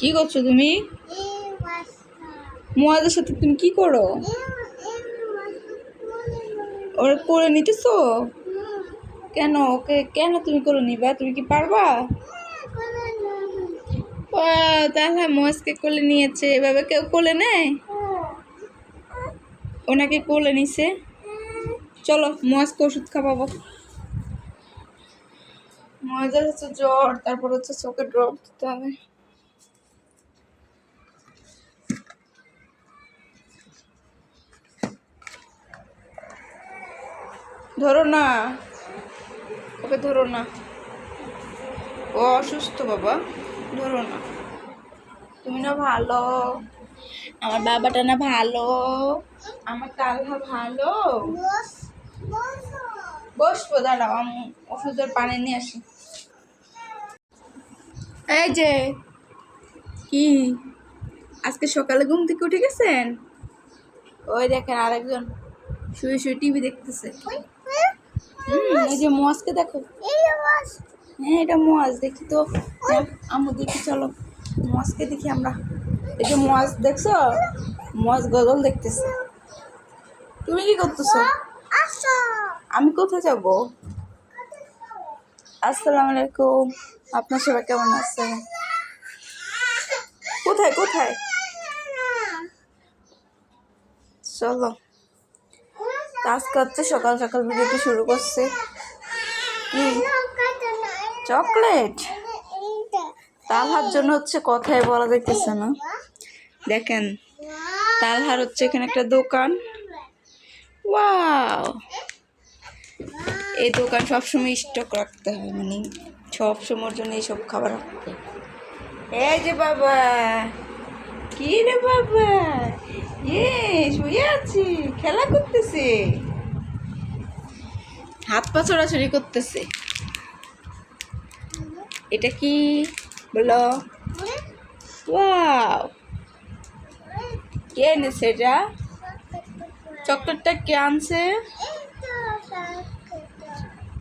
কি করছ তুমি? মোয়াজের সাথে তুমি কি করো? ওরা করে নিতেছো? কেন? ওকে কেন তুমি করে নিবা? তুমি কি পারবা? ও, তাহলে মোয়াজকে কোলে নিয়েছে। এভাবে কেউ কোলে নেয়? ওনাকে কোলে নিছে? চলো, মোয়াজকে ওষুধ খাওয়াবো। মজার হচ্ছে জ্বর, তারপর হচ্ছে চোখে ড্রপ দিতে হবে। ধরো না। ওকে ধরো না। ও অসুস্থ বাবা, ধরো না। তুমি না ভালো। আমার বাবাটা না ভালো। আমার তালহা ভালো। বসবো, দাঁড়াও, আমি ওষুধের পানি নিয়ে আসি। এই যে, কি? আজকে সকালে ঘুম থেকে উঠে গেছেন? ওই দেখেন আরেকজন শুয়ে শুয়ে টিভি দেখতেছে। এই যে মোয়াজকে দেখো। হ্যাঁ এটা মোয়াজ দেখি তো। আম্মু দেখি চলো। মোয়াজকে দেখি আমরা। এই যে মোয়াজ দেখছ? মোয়াজ গজল দেখতেছে। তুমি কি করতেছো? আমি কোথায় যাব? আসসালামু আলাইকুম। আপনার সবাই কেমন আছে কোথায় কোথায়? চলো। কাজ করছে, সকাল সকাল ভিডিওটি শুরু করছে। চকলেট? তালহার জন্য হচ্ছে কথাই বলা দেখতেছে না। দেখেন, তালহার হচ্ছে এখানে একটা দোকান। ওয়াও! এই দোকান সবসময় স্টক রাখতে হয় মানে সব সময়ের জন্য এইসব খাবার রাখতে। এই যে বাবা! কি রে বাবা? ইয়ে শুয়ে আছি, খেলা করতেছে। হাত পা ছড়াছড়ি করতেছে। এটা কি? বলো। ওয়াও। কে এনেছে এটা? চকলেটটা কে আনছে?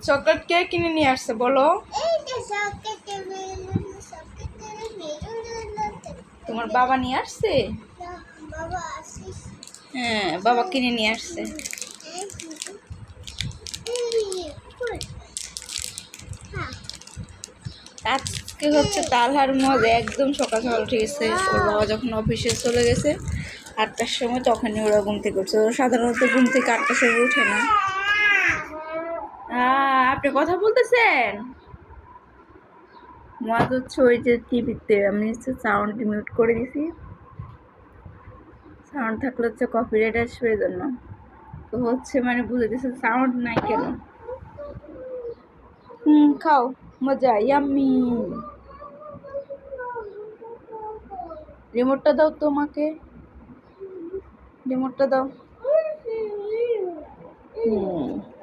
চকলেট কে কিনে নিয়ে আসছে, বলো। তোমার বাবা নিয়ে আসছে? হ্যাঁ বাবা কিনে নিয়ে আসছে। আজকে হচ্ছে তালহার মজা, একদম সকাল সকাল উঠে গেছে। ওর বাবা যখন অফিসে চলে গেছে, আটটার সময় তখনই ওরা ঘুম থেকে উঠছে। ওরা সাধারণত ঘুম থেকে আটটার সময় উঠে না। আপনি কথা বলতেছেন? মজা হচ্ছে ওই যে টিভিতে, আমি হচ্ছে সাউন্ড মিউট করে দিছি। সাউন্ড থাকলে হচ্ছে কপিরাইট আসবে জন্য। তো হচ্ছে মানে বুঝে দিচ্ছে সাউন্ড নাই কেন? হুম, খাও, মজা ইয়াম্মি রিমোটটা দাও তোমাকে। রিমোটটা দাও। হুম।